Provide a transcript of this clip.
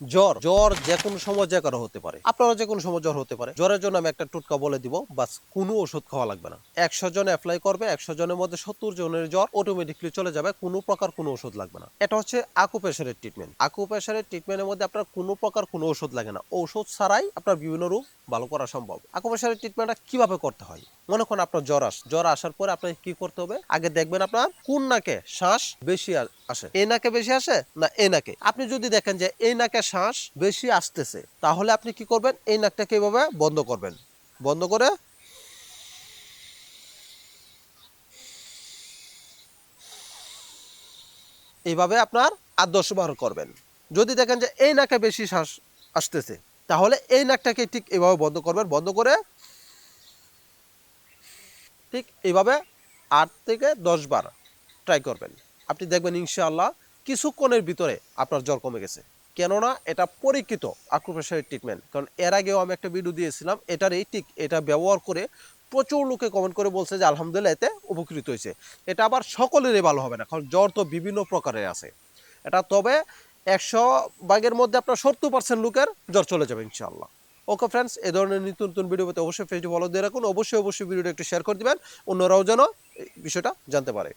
জ্বর। জ্বর যে কোনো সময় যে কারও হতে পারে। আপনারও যে কোনো সময় জ্বর হতে পারে। জ্বরের জন্য আমি একটা টুটকা বলে দিব, বাস কোনো ওষুধ খাওয়া লাগবে না। একশো জন অ্যাপ্লাই করবে, একশো জনের মধ্যে সত্তর জনের জ্বর অটোমেটিকলি চলে যাবে, কোনো প্রকার কোনো ওষুধ লাগবে না। এটা হচ্ছে আকু প্রেশারের ট্রিটমেন্ট আকু প্রেশারের ট্রিটমেন্টের মধ্যে আপনার কোনো প্রকার কোনো ওষুধ লাগে না। ওষুধ ছাড়াই আপনার বিভিন্ন রোগ ভালো করা সম্ভব। আকু প্রেশারের ট্রিটমেন্টটা কীভাবে করতে হয়? মনে করেন আপনার জ্বর আস, জ্বর আসার পরে আপনাকে কি করতে হবে? আগে দেখবেন আপনার কোন নাকে শ্বাস বেশি আসে। এই নাকে বেশি আসে? না এই নাকে। আপনি যদি দেখেন যে এই নাকে শ্বাস বেশি আসতেছে, তাহলে আপনি কি করবেন? এই নাকটাকে এইভাবে বন্ধ করবেন। বন্ধ করে এইভাবে আপনার আর দশ করবেন। যদি দেখেন যে এই নাকে বেশি শ্বাস আসতেছে, তাহলে এই নাকটাকে ঠিক এইভাবে বন্ধ করবেন। বন্ধ করে ঠিক এইভাবে আট থেকে দশ বার ট্রাই করবেন। আপনি দেখবেন ইনশাআল্লাহ কিছুক্ষণের ভিতরে আপনার জ্বর কমে গেছে। কেননা এটা পরীক্ষিত আকুপ্রেশারের ট্রিটমেন্ট কারণ এর আগেও আমি একটা ভিডিও দিয়েছিলাম, এটার এই ঠিক, এটা ব্যবহার করে প্রচুর লোকে কমেন্ট করে বলছে যে, আলহামদুলিল্লাহ, এতে উপকৃত হয়েছে। এটা আবার সকলেরই ভালো হবে না, কারণ জ্বর তো বিভিন্ন প্রকারের আছে। এটা তবে একশো ভাগের মধ্যে আপনার সত্তর পার্সেন্ট লোকের জ্বর চলে যাবে ইনশাআল্লাহ। ওকে ফ্রেন্ডস এ ধরনের নিত্য নতুন ভিডিও পেতে অবশ্যই ফেসবুক ফলো দিয়ে রাখুন। অবশ্যই অবশ্যই ভিডিওটা একটু শেয়ার করে দিবেন। অন্যরাও যেন বিষয়টা জানতে পারে।